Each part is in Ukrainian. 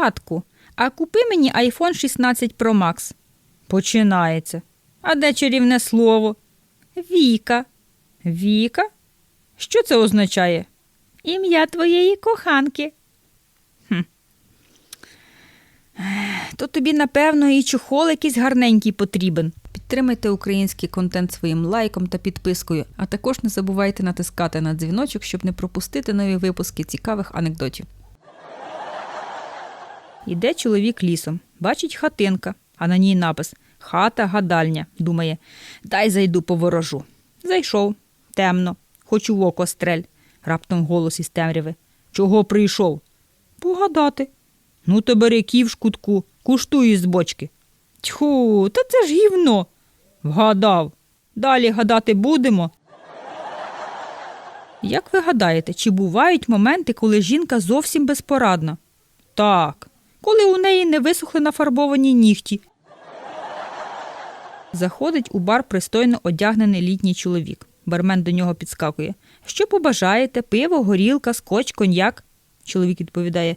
Татку, а купи мені iPhone 16 Pro Max. Починається. А де чарівне слово? Віка. Віка? Що це означає? Ім'я твоєї коханки. Хм. То тобі, напевно, і чохол якийсь гарненький потрібен. Підтримайте український контент своїм лайком та підпискою, а також не забувайте натискати на дзвіночок, щоб не пропустити нові випуски цікавих анекдотів. Іде чоловік лісом, бачить хатинка, а на ній напис Хата гадальня. Думає, дай зайду поворожу. Зайшов. Темно. Хочу в око стрель. Раптом голос із темряви. Чого прийшов? Погадати. Ну, то бери ків шкутку, куштуй із бочки. Тьху, та це ж гівно. Вгадав. Далі гадати будемо. Як ви гадаєте, чи бувають моменти, коли жінка зовсім безпорадна? Так, коли у неї не висохли нафарбовані нігті. Заходить у бар пристойно одягнений літній чоловік. Бармен до нього підскакує. Що побажаєте? Пиво, горілка, скотч, коньяк? Чоловік відповідає: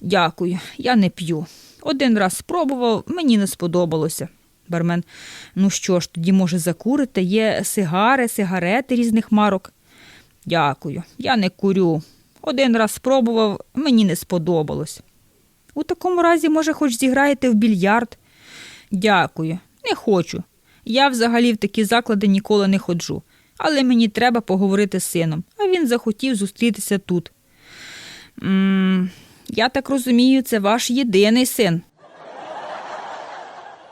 Дякую, я не п'ю. Один раз спробував, мені не сподобалося. Бармен, ну що ж, тоді, може, закурите? Є сигари, сигарети різних марок. Дякую, я не курю. Один раз спробував, мені не сподобалось. У такому разі, може, хоч зіграєте в більярд? Дякую, не хочу. Я взагалі в такі заклади ніколи не ходжу, але мені треба поговорити з сином, а він захотів зустрітися тут. м я так розумію, це ваш єдиний син.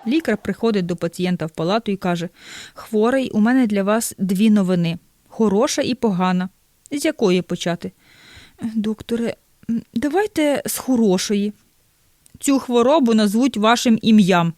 Лікар приходить до пацієнта в палату і каже: Хворий, у мене для вас дві новини хороша і погана. З якої почати? Докторе, давайте з хорошої. Цю хворобу назвуть вашим ім'ям.